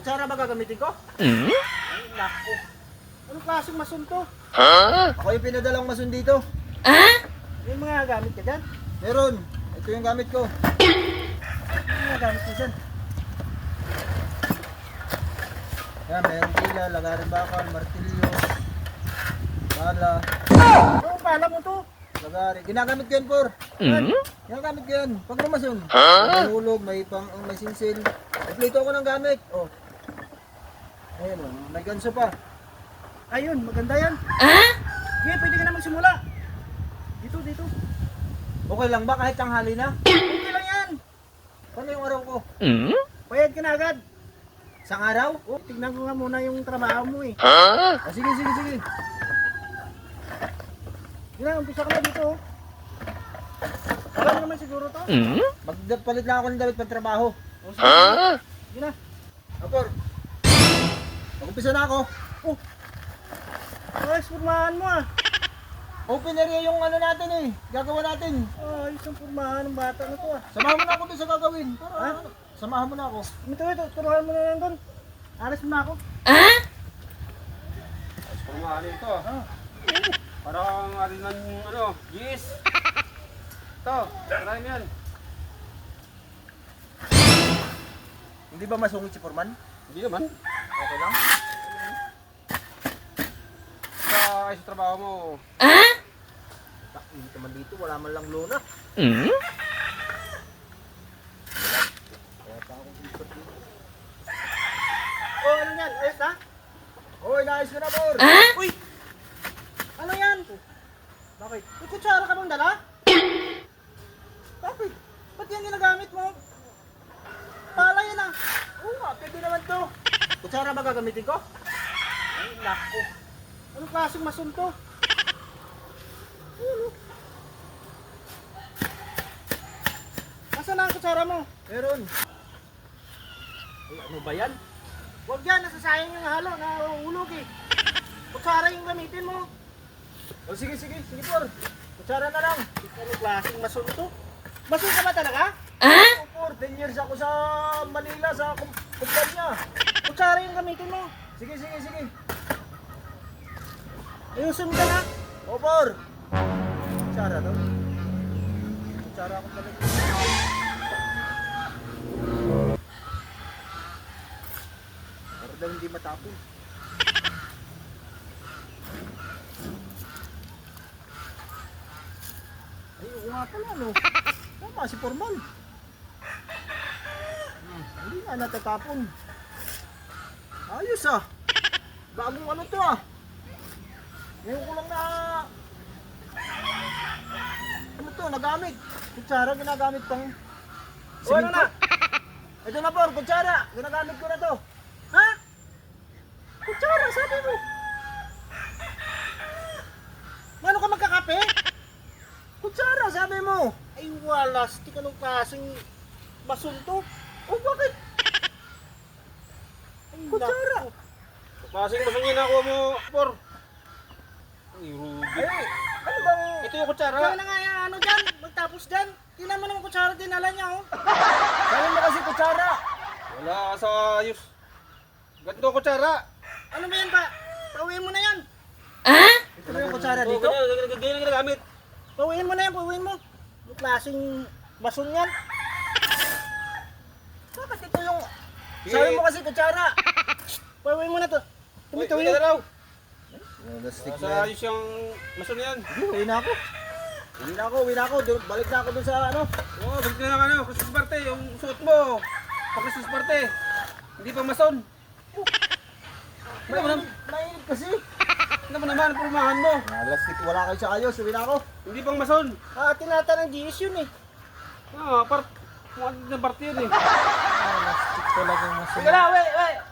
Kutsara ba gagamitin ko? Hmm? Ay, naku. Anong klaseng masun to? Ako yung pinadalang masun dito. May mga gamit ka dyan? Meron. Ito yung gamit ko. May mga gamit ka dyan? Yan, meron pila, lagarin bakal, martilyo, bala, Oo, pala mo to. lagari. Ginagamit ko yan, por. Hmm? Ginagamit ko yan. Pag lumason. May hulog, may pang, may sinsil. Kompleto ako ng gamit. Oh. Ayan, oh. may ganso pa. Ayun, maganda yan. Sige, pwede ka na magsimula. Dito, dito. Okay lang ba kahit tanghali na? Okay lang yan. Paano yung araw ko? Hmm? Bayad ka na agad. Isang araw? Oh, tignan ko nga muna yung trabaho mo eh. Ah, sige, sige, sige. Sige na, umpisa ka na dito. oh. Mo naman siguro to. Hmm? Magpalit lang ako ng damit pang trabaho. Oh, sige. Sige na. Apor. Mag-umpisa na ako. Oh. Ayos, formahan mo ah. Open area yung ano natin eh. Gagawa natin. Oh, ayos ang formahan ng bata na to ah. Samahan mo na ako doon sa gagawin. Para, Ha? ano, Samahan mo na ako. Ito, ito, turuhan mo na lang doon. Alas mo na ako. Pumali ito. Ah. Parang arinan yung ano, gis. Ito, mo yan. Hindi ba masungit si Forman? Hindi naman. Okay lang. Sa ayos sa trabaho mo. Tak, hindi naman dito. Wala man lang luna. Hmm? Kaya pa ako dito. Oh, ano yan? Ayos na? Hoy, naayos ko na, Por. Uy! Ano yan? Bakit? May kutsara ka bang dala? Bakit? Ba't yan ginagamit mo? Pala yan ah. Oo nga, pwede naman to. Kutsara ba gagamitin ko? Ay, naku. Anong klaseng masun to? Ano? Nasaan na ang kutsara mo? Meron. Ay, ano ba yan? Huwag yan, nasasayang yung halo, nahulog eh. Kutsara yung gamitin mo. O sige, sige. Sige, Por. Kutsara na lang. Anong klaseng masun to? Masun ka ba talaga? Oo, Por. 10 years ako sa Manila, sa kum- kumpanya. Kutsara yung gamitin mo. Sige, sige, sige. Ayusin ka na. O, Por. Kutsara to. Kutsara ako talaga. Para daw hindi matapon. Ay, oo nga pala, no? Tama, si Forman. Hmm, hindi nga natatapon. Ayos ah. Bagong ano to ah. Ngayon ko lang na... Ano to, nagamit. Kutsara, ginagamit pang... O ano na? Ito na por, kutsara. Ginagamit ko na to. Ha? Kutsara, sabi mo. Mano ka magkakape? Kutsara, sabi mo. Ay walas, di ka nung klaseng basun to. O bakit? Ay, Kutsara. sa niya nakuha mo, por. Ay, Ruby. Ay, ano bang... Ito yung kutsara. Kaya na nga yung ano dyan, magtapos dyan. Tingnan mo naman kutsara dinala niya oh. Sabi mo kasi kutsara. Wala ka sa ayos. Ganito ang kutsara. Ano ba yan pa? Pauwiin mo na yan. Ito ba yung kutsara Ito, dito? ganyan, ganyan ginagamit. Pauwiin mo na yan, pauwiin mo. Yung klaseng basun yan. Bakit ito yung... Sabi mo kasi kutsara. Pauwiin mo na to. Uy, na raw. Plastic Sa ayos yung maso na yan. Uwi na ako. Uwi na ako, uwi na ako. Balik na ako dun sa ano. Oo, oh, ka na ano, Christmas party, yung suot mo. Pa Christmas party. Hindi pa mason. Ano mo naman? Mainit kasi. Ano mo naman, purumahan mo. Plastic, wala kayo sa ayos. Uwi na ako. Hindi pang mason. Ah, tinata ng GS yun eh. Ah, part, mga ng party yun eh. Plastic talagang Sige na, wait, wait.